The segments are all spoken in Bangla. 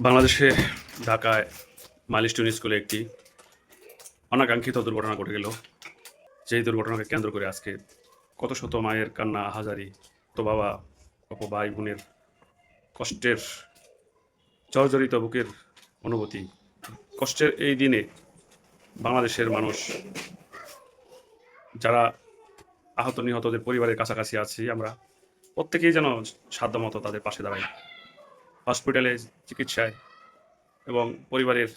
বাংলাদেশে ঢাকায় মাইলস্টোন স্কুলে একটি অনাকাঙ্ক্ষিত দুর্ঘটনা ঘটে গেল। যেই দুর্ঘটনাকে কেন্দ্র করে আজকে কত শত মায়ের কান্না, হাজারি, তো বাবা অপ ভাই বোনের কষ্টের জর্জরিত বুকের অনুভূতি, কষ্টের এই দিনে বাংলাদেশের মানুষ, যারা আহত নিহতদের পরিবারের কাছাকাছি আছি, আমরা প্রত্যেকেই যেন সাধ্যমতো তাদের পাশে দাঁড়াই। হসপিটালে চিকিৎসায় এবং পরিবারের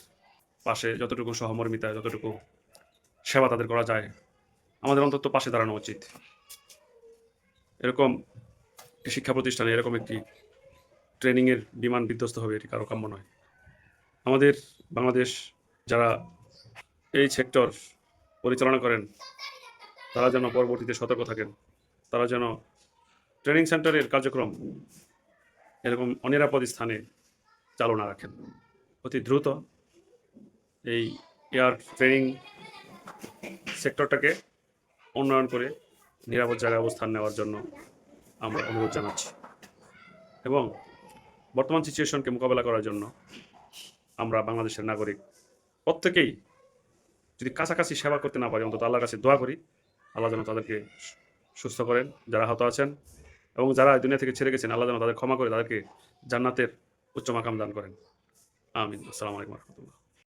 পাশে যতটুকু সহমর্মিতা, যতটুকু সেবা তাদের করা যায়, আমাদের অন্তত পাশে দাঁড়ানো উচিত। এরকম শিক্ষা প্রতিষ্ঠানে এরকম একটি ট্রেনিংয়ের বিমান বিধ্বস্ত হবে এটি কারও কাম্য নয়। আমাদের বাংলাদেশ যারা এই সেক্টর পরিচালনা করেন, তারা যেন পরবর্তীতে সতর্ক থাকেন, তারা যেন ট্রেনিং সেন্টারের কার্যক্রম এরকম অনিরাপদ স্থানে চালনা রাখেন। অতি দ্রুত এই এয়ার ট্রেনিং সেক্টরটাকে উন্নয়ন করে নিরাপদ জায়গায় অবস্থান নেওয়ার জন্য আমরা অনুরোধ জানাচ্ছি। এবং বর্তমান সিচুয়েশনকে মোকাবেলা করার জন্য আমরা বাংলাদেশের নাগরিক প্রত্যেকেই যদি কাছাকাছি সেবা করতে না পারি, অন্তত আল্লাহর কাছে দোয়া করি, আল্লাহ যেন তাদেরকে সুস্থ করেন, যারা আহত আছেন এবং যারা দুনিয়া থেকে ছেড়ে গেছেন, আল্লাহ যেন তাদের ক্ষমা করে তাদেরকে জান্নাতের উচ্চ মাকাম দান করেন। আমিন। আসসালামু আলাইকুম রহমতুল্লাহ।